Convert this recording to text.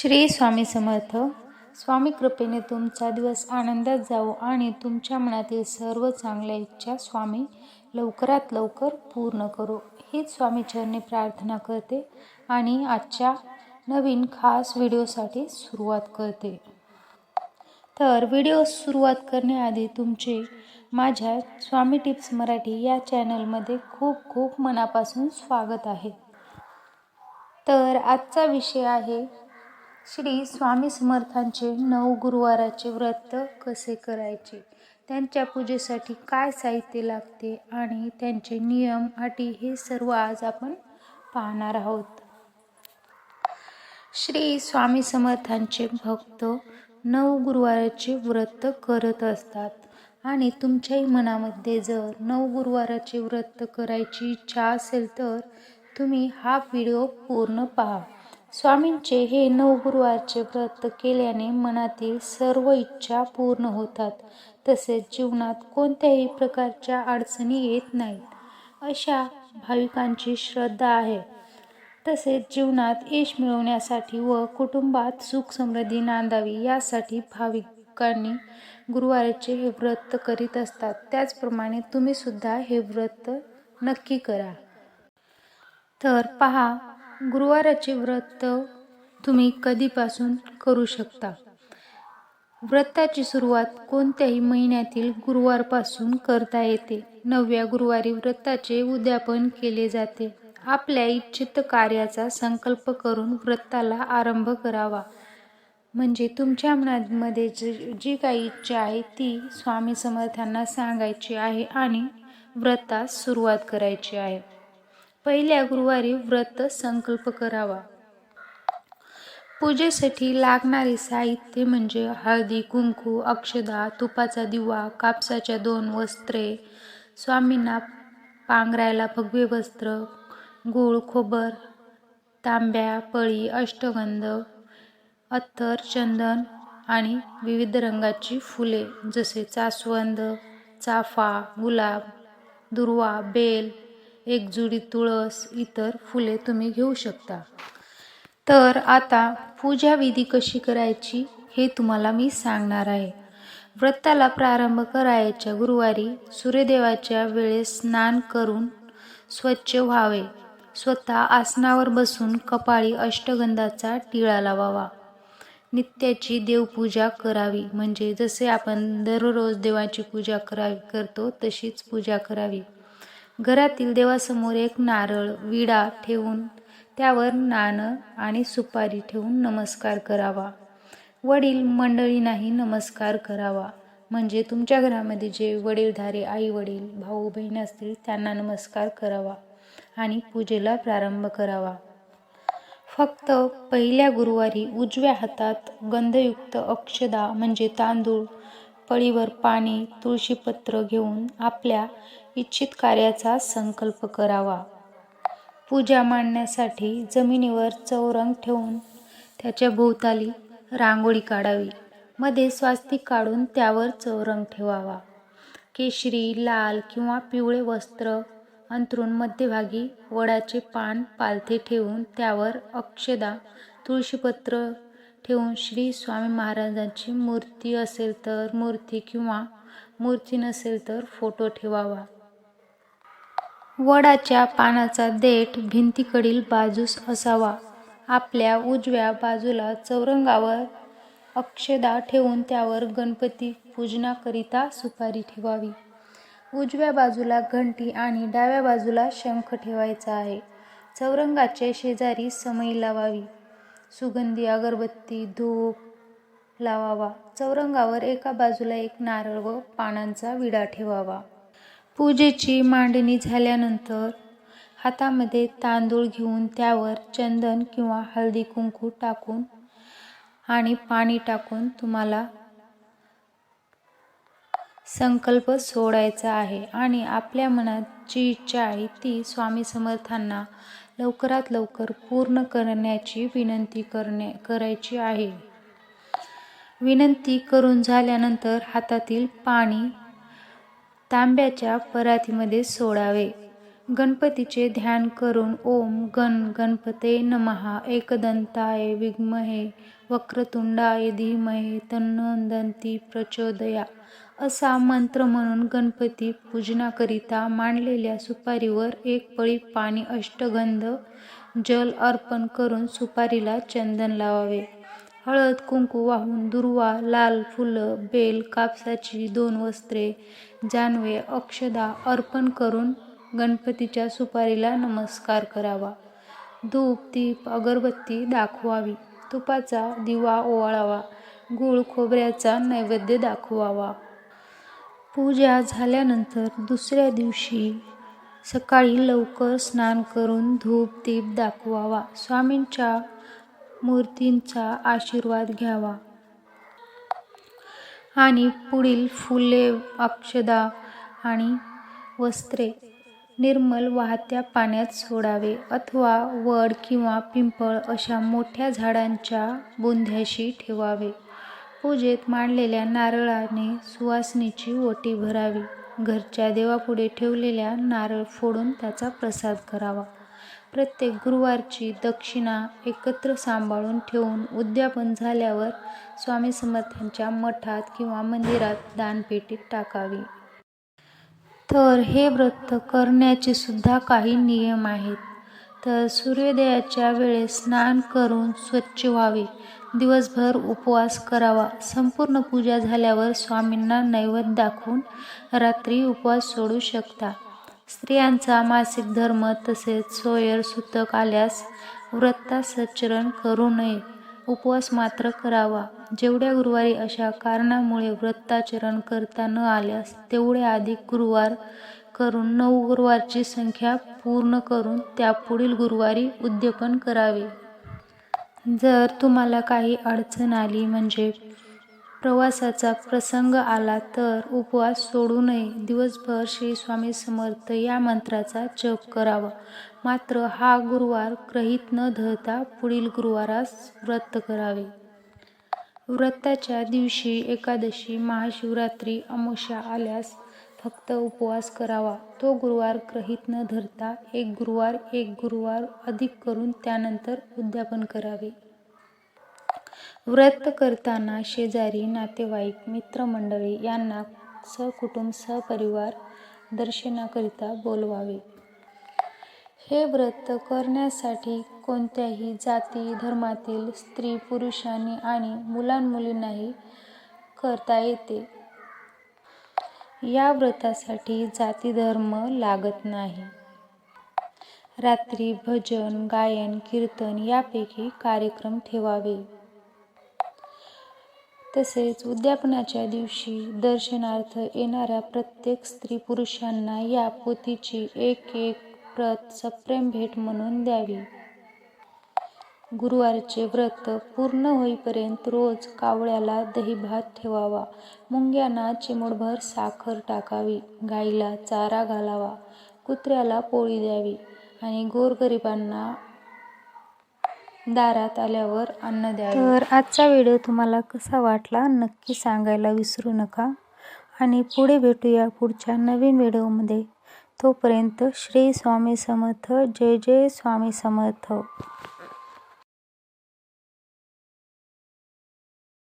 श्री स्वामी समर्थ. स्वामी कृपेने तुमचा दिवस आनंदात जावो आणि तुमच्या मनातील सर्व चांगल्या इच्छा स्वामी लवकरात लवकर पूर्ण करो. हीच स्वामीचरणी प्रार्थना करते आणि आजच्या नवीन खास व्हिडिओसाठी सुरुवात करते. तर व्हिडिओ सुरुवात करण्याआधी तुमचे माझ्या स्वामी टिप्स मराठी या चॅनलमध्ये खूप खूप मनापासून स्वागत आहे. तर आजचा विषय आहे श्री स्वामी समर्थांचे नऊ गुरुवाराचे व्रत कसे करायचे? त्यांच्या पूजेसाठी काय साहित्य लागते आणि त्यांचे नियम अटी हे सर्व आज आपण पाहणार आहोत. श्री स्वामी समर्थांचे भक्त नऊ गुरुवाराचे व्रत करत असतात आणि तुमच्याही मनामध्ये जर नऊ गुरुवाराचे व्रत करायची इच्छा असेल तर तुम्ही हा व्हिडिओ पूर्ण पहा. स्वामींचे हे नऊ गुरुवारचे व्रत केल्याने मनातील सर्व इच्छा पूर्ण होतात. तसेच जीवनात कोणत्याही प्रकारच्या अडचणी येत नाहीत. अशा भाविकांची श्रद्धा आहे. तसेच जीवनात यश मिळवण्यासाठी व कुटुंबात सुख समृद्धी नांदावी यासाठी भाविकांनी गुरुवारचे हे व्रत करीत असतात. त्याचप्रमाणे तुम्ही सुद्धा हे व्रत नक्की करा. तर पहा गुरुवाराचे व्रत तुम्ही कधीपासून करू शकता? व्रताची सुरुवात कोणत्याही महिन्यातील गुरुवारपासून करता येते. नवव्या गुरुवारी व्रताचे उद्यापन केले जाते. आपल्या इच्छित कार्याचा संकल्प करून व्रताला आरंभ करावा. म्हणजे तुमच्या मनामध्ये जी जी काही इच्छा आहे ती स्वामी समर्थांना सांगायची आहे आणि व्रतास सुरुवात करायची आहे. पहिल्या गुरुवारी व्रत संकल्प करावा. पूजेसाठी लागणारे साहित्य म्हणजे हळदी कुंकू अक्षदा तुपाचा दिवा कापसाच्या दोन वस्त्रे स्वामींना पांघरायला भगवे वस्त्र गूळ खोबर तांब्या पळी अष्टगंध अत्तर चंदन आणि विविध रंगाची फुले जसे चासवंद चाफा गुलाब दुर्वा बेल एक जुडी तुळस इतर फुले तुम्ही घेऊ शकता. तर आता पूजा विधी कशी करायची हे तुम्हाला मी सांगणार आहे. व्रताला प्रारंभ करायच्या गुरुवारी सूर्यदेवाच्या वेळेस स्नान करून स्वच्छ व्हावे. स्वतः आसनावर बसून कपाळी अष्टगंधाचा टिळा लावावा. नित्याची देवपूजा करावी. म्हणजे जसे आपण दररोज देवाची पूजा करावी करतो तशीच पूजा करावी. घरातील देवासमोर एक नारळ विडा ठेवून त्यावर नाणं आणि सुपारी ठेवून नमस्कार करावा. वडील मंडळींनाही नमस्कार करावा. म्हणजे तुमच्या घरामध्ये जे वडीलधारे आई वडील भाऊ बहीण असतील त्यांना नमस्कार करावा आणि पूजेला प्रारंभ करावा. फक्त पहिल्या गुरुवारी उजव्या हातात गंधयुक्त अक्षदा म्हणजे तांदूळ पळीवर पाणी तुळशीपत्र घेऊन आपल्या इच्छित कार्याचा संकल्प करावा. पूजा मांडण्यासाठी जमिनीवर चौरंग ठेवून त्याच्या भोवताली रांगोळी काढावी. मध्ये स्वास्तिक काढून त्यावर चौरंग ठेवावा. केशरी लाल किंवा पिवळे वस्त्र अंतरून मध्यभागी वडाचे पान पालथे ठेवून त्यावर अक्षदा तुळशीपत्र ठेवून श्री स्वामी महाराजांची मूर्ती असेल तर मूर्ती किंवा मूर्ती नसेल तर फोटो ठेवावा. वडाच्या पानाचा देठ भिंतीकडील बाजूस असावा. आपल्या उजव्या बाजूला चौरंगावर अक्षदा ठेवून त्यावर गणपती पूजनाकरिता सुपारी ठेवावी. उजव्या बाजूला घंटी आणि डाव्या बाजूला शंख ठेवायचा आहे. चौरंगाचे शेजारी समई लावावी. सुगंधी अगरबत्ती धूप लावावा. चौरंगावर एका बाजूला एक नारळ व पानांचा विडा ठेवावा. पूजेची मांडणी झाल्यानंतर हातामध्ये तांदूळ घेऊन त्यावर चंदन किंवा हळदी कुंकू टाकून आणि पाणी टाकून तुम्हाला संकल्प सोडायचा आहे. आणि आपल्या मनात जी इच्छा आहे ती स्वामी समर्थांना लवकरात लवकर पूर्ण करण्याची विनंती करणे करायची आहे. विनंती करून झाल्यानंतर हातातील पाणी तांब्याच्या परातीमध्ये सोडावे. गणपतीचे ध्यान करून ओम गण गणपते नमहा एकदंताय विग्महे वक्रतुंडाय धीमहे तन्नो दंती प्रचोदया. असा मंत्र म्हणून गणपती पूजनाकरिता मांडलेल्या सुपारीवर एक पळी पाणी अष्टगंध जल अर्पण करून सुपारीला चंदन लावावे. हळद कुंकू वाहून दुर्वा लाल फुलं बेल कापसाची दोन वस्त्रे जानवे अक्षदा अर्पण करून गणपतीच्या सुपारीला नमस्कार करावा. धूप दीप अगरबत्ती दाखवावी. तुपाचा दिवा ओवाळावा. गूळ खोबऱ्याचा नैवेद्य दाखवावा. पूजा झाल्यानंतर दुसऱ्या दिवशी सकाळी लवकर स्नान करून धूप दीप दाखवावा. स्वामींच्या मूर्तींचा आशीर्वाद घ्यावा. आणि पुढील फुले अक्षदा आणि वस्त्रे निर्मल वाहत्या पाण्यात सोडावे अथवा वड किंवा पिंपळ अशा मोठ्या झाडांच्या बुंध्याशी ठेवावे. पूजेत मांडलेल्या नारळाने सुवासनीची ओटी भरावी. घरच्या देवापुढे ठेवलेल्या नारळ फोडून त्याचा प्रसाद करावा. प्रत्येक गुरुवारची दक्षिणा एकत्र सांभाळून ठेवून उद्यापन झाल्यावर स्वामी समर्थांच्या मठात किंवा मंदिरात दानपेटीत टाकावी. तर हे व्रत करण्याचे सुद्धा काही नियम आहेत. तर सूर्योदयाच्या वेळेस स्नान करून स्वच्छ व्हावे. दिवसभर उपवास करावा. संपूर्ण पूजा झाल्यावर स्वामींना नैवेद्य दाखवून रात्री उपवास सोडू शकता. स्त्रियांचा मासिक धर्म तसेच सोयर सुतक आल्यास व्रताचरण करू नये. उपवास मात्र करावा. जेवढ्या गुरुवारी अशा कारणामुळे व्रताचरण करता न आल्यास तेवढे अधिक गुरुवार करून नऊ गुरुवारची संख्या पूर्ण करून त्यापुढील गुरुवारी उद्यापन करावे. जर तुम्हाला काही अडचण आली म्हणजे प्रवासाचा प्रसंग आला तर उपवास सोडू नये दिवसभर श्री स्वामी समर्थ या मंत्राचा जप करावा. मात्र हा गुरुवार ग्रहित न धरता पुढील गुरुवारास व्रत करावे. व्रताच्या दिवशी एकादशी महाशिवरात्री अमावस्या आल्यास फक्त उपवास करावा. तो गुरुवार ग्रहित न धरता एक गुरुवार एक गुरुवार अधिक करून त्यानंतर उद्यापन करावे. व्रत करताना शेजारी नातेवाईक मित्रमंडळी यांना सहकुटुंब सहपरिवार दर्शनाकरिता बोलवावे. हे व्रत करण्यासाठी कोणत्याही जाती धर्मातील स्त्री पुरुषांनी आणि मुलांमुलींनाही करता येते. या व्रतासाठी जाती धर्म लागत नाही. रात्री भजन गायन कीर्तन यापैकी कार्यक्रम ठेवावे. तसेच उद्यापनाच्या दिवशी दर्शनार्थ येणाऱ्या प्रत्येक स्त्री पुरुषांना या पोथीची एक एक प्रत सप्रेम भेट म्हणून द्यावी. गुरुवारचे व्रत पूर्ण होईपर्यंत रोज कावळ्याला दहीभात ठेवावा. मुंग्यांना चिमूटभर साखर टाकावी. गाईला चारा घालावा. कुत्र्याला पोळी द्यावी. आणि गोरगरिबांना दारात आल्यावर अन्न द्यावे. तर आजचा व्हिडिओ तुम्हाला कसा वाटला नक्की सांगायला विसरू नका. आणि पुढे भेटूया पुढच्या नवीन व्हिडिओमध्ये. तोपर्यंत श्री स्वामी समर्थ जय जय स्वामी समर्थ.